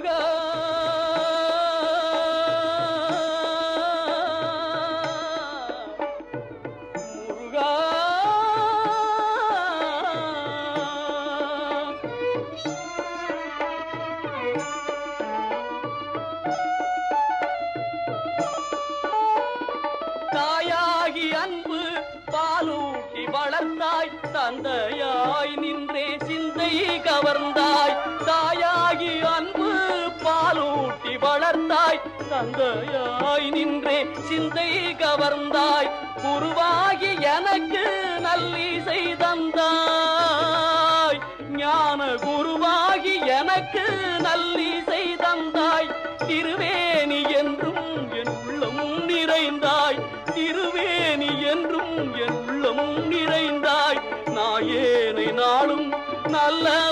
முருகா முருகா. தாயாகி அன்பு பாலூட்டி வளர்ந்தாய் தந்தையாய் நின்றே சிந்தை கவர்ந்தாய் தாயா தந்தையாய் நின்றே சிந்தை கவர்ந்தாய். குருவாகி எனக்கு நல்லிசை தந்தாய். ஞான குருவாகி எனக்கு நல்லிசை தந்தாய். திருவேணி என்றும் என் உள்ளம் நிறைந்தாய். திருவேணி என்றும் என் உள்ளம் நிறைந்தாய். நாயேனை நாளும் நல்ல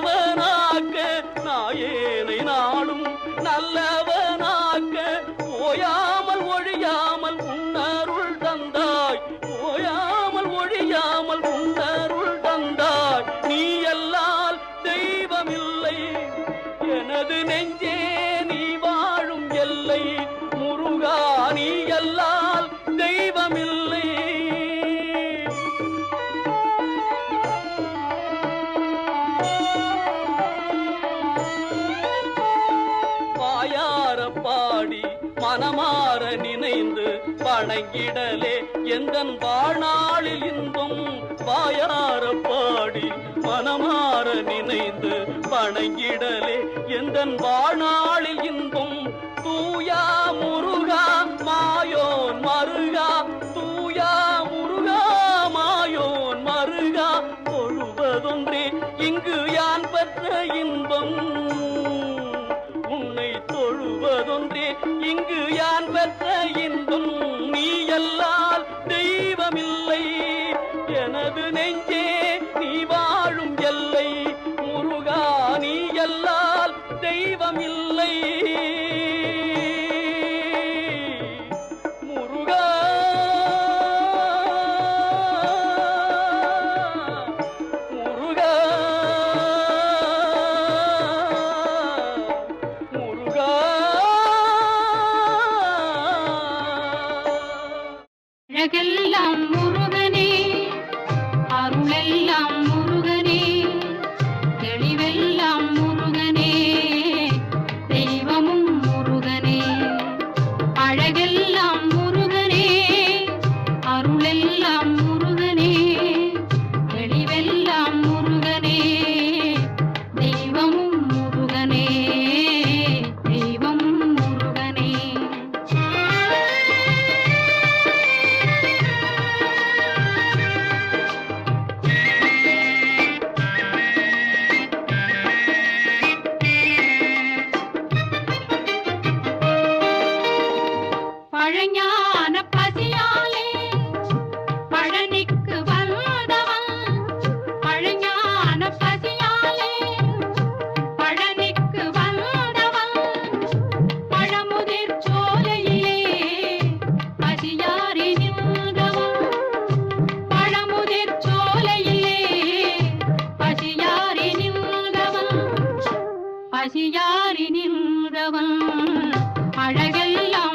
எனது நெஞ்சே நீ வாழும் எல்லை முருகா நீ எல்லால் தெய்வமில்லை. வாயார பாடி மனமாற நினைந்து வணங்கிடலே எந்த வாழ்நாளில் இன்பம் வாயார பாடி மனமாற நினைந்து வணங்கிடலே. எந்தன் வாழ்நாளில் இன்பம் தூயா முருகா மாயோன் மருகா தூயா முருகா மாயோன் மருகா தொழுவதொன்றே இங்கு யான் பெற்ற இன்பம். உன்னை தொழுவதொன்றே இங்கு யான் பெற்ற இன்பம். நீ எல்லால் தெய்வமில்லை எனது நெஞ்சே நீ வாழும் எல்லை. முருகா நீ எல்லா தெய்வமில்லை அழகெல்லாம் யாரி நின்றவன் அழகெல்லாம்